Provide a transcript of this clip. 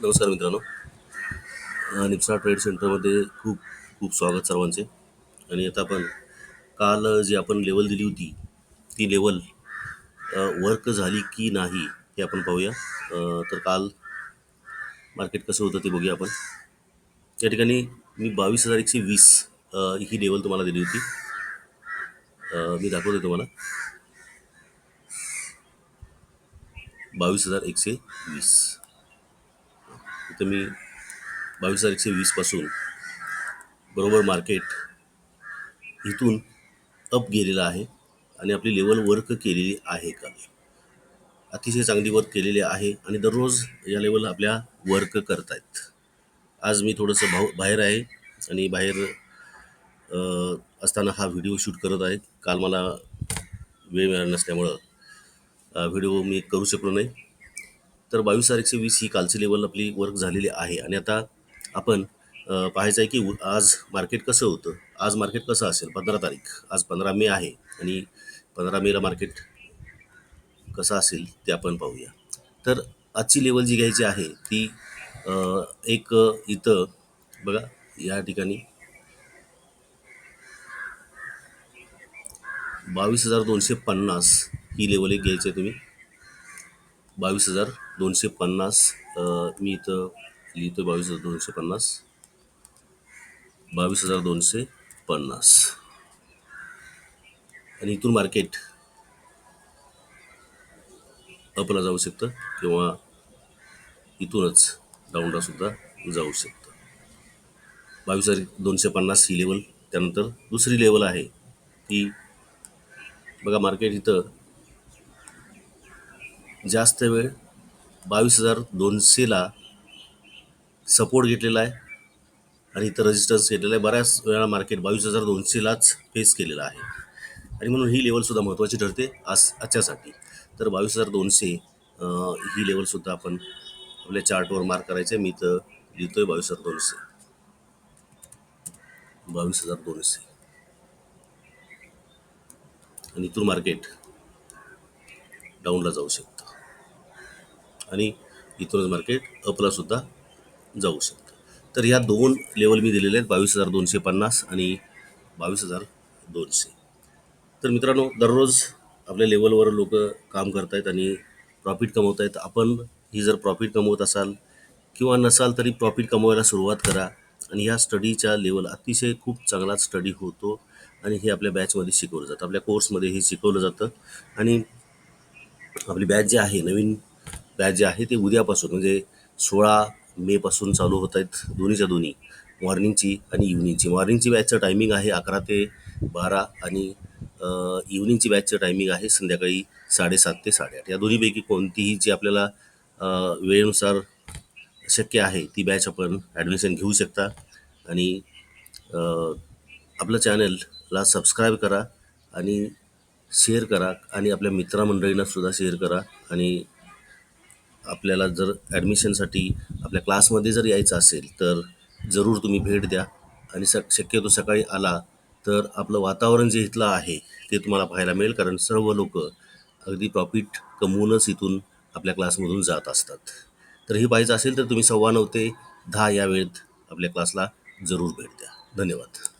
नमस्कार मित्रांनो. निप्सा ट्रेड सेंटरमध्ये खूप खूप स्वागत सर्वांचे. आणि आता आपण काल जी आपण लेवल दिली होती ती लेवल वर्क झाली की नाही हे आपण पाहूया. तर काल मार्केट कसं होतं ते बघूया आपण. या ठिकाणी मी बावीस हजार एकशे वीस ही लेवल तुम्हाला दिली होती. मी दाखवते तुम्हाला. बावीस हजार एकशे वीस. इथं मी बावीस हजार एकशे वीसपासून बरोबर मार्केट इथून अप गेलेलं आहे आणि आपली लेवल वर्क केलेली आहे का अतिशय चांगली वर्क केलेली आहे आणि दररोज या लेवल आपल्या वर्क करत आहेत आज मी थोडंसं भाऊ बाहेर आहे आणि बाहेर असताना हा व्हिडिओ शूट करत आहे काल मला वेळ मिळाला नसल्यामुळं व्हिडिओ मी करू शकलो नाही. तर बावीस हजार एकशे वीस ही कालची लेवल आपली वर्क झालेली आहे. आणि आता आपण पाहायचं आहे की उ- आज मार्केट कसं होतं? आज मार्केट कसं असेल? पंधरा तारीख. आज पंधरा मे आहे आणि पंधरा मेला मार्केट कसं असेल ते आपण पाहूया. तर आजची लेवल जी घ्यायची आहे ती एक इथं बघा या ठिकाणी बावीस हजार दोनशे पन्नास ही लेवल एक घ्यायची आहे तुम्ही. बावीस हजार दोनशे पन्नास मी इथं लिहितो बावीस हजार दोनशे पन्नास. बावीस हजार दोनशे पन्नास. आणि इथून मार्केट. अपला जाऊ शकतं किंवा इथूनच डाऊनलासुद्धा जाऊ शकतं. बावीस हजार दोनशे पन्नास ही लेवल त्यानंतर दुसरी लेवल आहे ती बघा मार्केट इथं जास्त वेळ बावीस हजार दोनशेला सपोर्ट घेतलेला आहे. आणि इथं रजिस्टन्स घेतलेला आहे. बऱ्याच वेळा मार्केट बावीस हजार दोनशेलाच फेस केलेला आहे. आणि म्हणून ही लेवलसुद्धा महत्त्वाची ठरते आज आजच्यासाठी. तर बावीस हजार दोनशे ही लेवलसुद्धा आपण आपल्या चार्टवर मार्क करायचे मी इथं आहे बावीस हजार दोनशे. बावीस हजार दोनशे. आणि इथून मार्केट डाऊनला जाऊ शकतो. आणि इथूनच मार्केट अपलासुद्धा जाऊ शकतं. तर ह्या दोन लेवल मी दिलेले आहेत बावीस हजार दोनशे पन्नास आणि बावीस हजार दोनशे. तर मित्रांनो दररोज आपल्या लेवलवर लोक काम करत आहेत आणि प्रॉफिट कमवत आहेत आपण ही जर प्रॉफिट कमवत असाल किंवा नसाल तरी प्रॉफिट कमवायला सुरुवात करा आणि ह्या स्टडीच्या लेवल अतिशय खूप चांगला स्टडी होतो आणि हे आपल्या बॅचमध्ये शिकवलं जातं. आपल्या कोर्समध्ये हे शिकवलं जातं आणि आपली बॅच जी आहे नवीन बॅच जे आहे ते उद्यापासून म्हणजे सोळा मेपासून चालू होत आहेत दोन्हीच्या दोन्ही मॉर्निंगची आणि इव्हनिंगची. मॉर्निंगची बॅचचं टायमिंग आहे अकरा ते बारा आणि इव्हनिंगची बॅचचं टायमिंग आहे संध्याकाळी साडेसात ते साडेआठ. या दोन्हीपैकी कोणतीही जी आपल्याला वेळेनुसार शक्य आहे ती बॅच आपण ॲडमिशन घेऊ शकता. आणि आपलं चॅनलला सबस्क्राईब करा आणि शेअर करा आणि आपल्या मित्रमंडळींना सुद्धा शेअर करा आणि आपल्याला जर ॲडमिशनसाठी आपल्या क्लासमध्ये जर यायचं असेल तर जरूर तुम्ही भेट द्या. आणि स शक्यतो सकाळी आला तर आपलं वातावरण जे इथलं आहे ते तुम्हाला पाहायला मिळेल. कारण सर्व लोक अगदी प्रॉफिट कमवूनच इथून आपल्या क्लासमधून जात असतात. तर हे पाहायचं असेल तर तुम्ही सव्वा नऊ ते दहा या वेळेत आपल्या क्लासला जरूर भेट द्या. धन्यवाद.